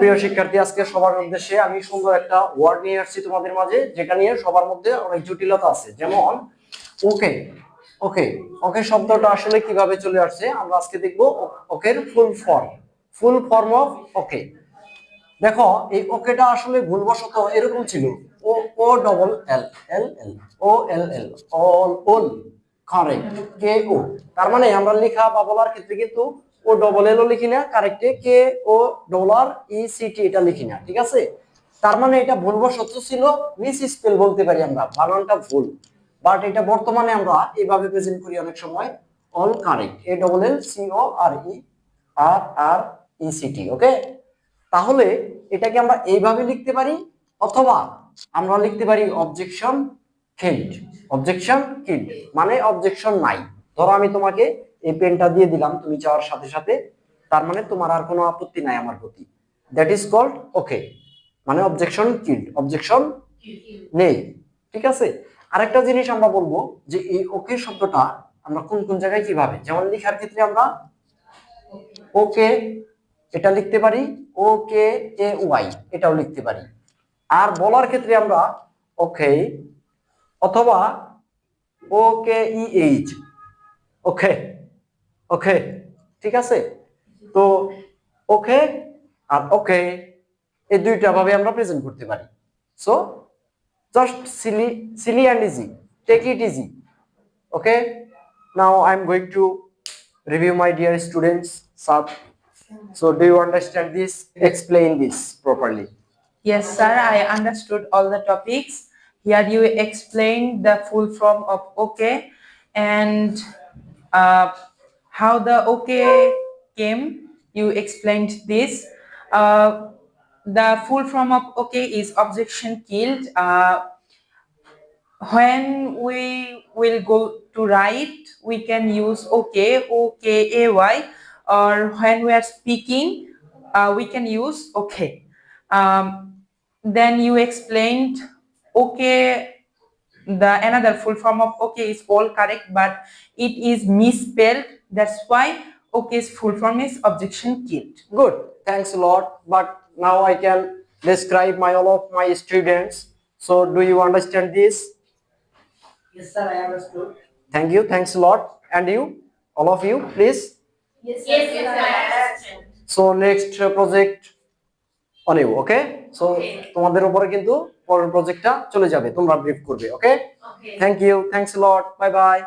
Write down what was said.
প্রিয় শিক্ষার্থী, আজকে সবার উদ্দেশ্যে আমি সুন্দর একটা ওয়ার্ড নিয়ে আসছি তোমাদের মাঝে, যেটা নিয়ে সবার মধ্যে অনেক জটিলতা আছে। যেমন, ওকে ওকে ওকে শব্দটা আসলে কীভাবে চলে আসছে, আমরা আজকে দেখব ওকের full form full form of OK. দেখো, এই ওকেটা আসলে ভুলবশত এরকম ছিল, O O double L L L O L L all oll correct K O তার মানে আমরা লেখা বা বলার ক্ষেত্রে কিন্তু ও ডবল এল ও লিখি না কারেক্টে কে ও ডলার ই সি টি এটা লিখি না, ঠিক আছে? তার মানে এটা ভুলবশত ছিল মিস স্পেল বলতে পারি আমরা, বানানটা ভুল। বাট এটা বর্তমানে আমরা এইভাবে প্রেজেন্ট করি অনেক সময় all correct A double L C O R E R R E C T okay তাহলে এটাকে আমরা এইভাবে লিখতে পারি, অথবা আমরা লিখতে পারি অবজেকশন কিল্ড অবজেকশন কিল্ড মানে অবজেকশন নাই। ধরো আমি তোমাকে এই পেনটা দিয়ে দিলাম, তুমি চাওয়ার সাথে সাথে, তার মানে তোমার আর কোনো আপত্তি নাই আমার প্রতি। দ্যাট ইজ কল্ড ওকে মানে অবজেকশন কিল্ড অবজেকশন নেই, ঠিক আছে? আরেকটা জিনিস আমরা বলব যে এই ওকে শব্দটা আমরা কোন কোন জায়গায় কীভাবে, যেমন লেখার ক্ষেত্রে আমরা ওকে এটা লিখতে পারি ও কে এ ওয়াই এটাও লিখতে পারি। আর বলার ক্ষেত্রে আমরা ওকে অথবা ওকে ই এইচ ওকে ওকে, ঠিক আছে? তো ওকে আর ওকে, এই দুইটা ভাবে আমরা প্রেজেন্ট করতে পারি। So just silly silly and easy take it easy okay now I am going to review my dear students sub so do you understand this explain this properly yes sir I understood all the topics here you explain the full form of okay and uh, how the okay came. You explained this. Uh, the full form of okay is objection killed. Uh, when we will go to write, we can use okay, okay, ay, or when we are speaking, uh, we can use okay. Um, then you explained okay the another full form of okay is all correct but it is misspelled. That's why okay's full form is objection killed good. Thanks a lot. But now i can describe my all of my students. So do you understand this? Yes, sir, I understood. thank you. Thanks a lot. And you? All of you please? Yes, yes, yes, I understand. so next project on okay so তোমাদের উপরে কিন্তু পরের প্রজেক্টটা চলে যাবে তোমরা brief করবে okay thank you thanks lot bye bye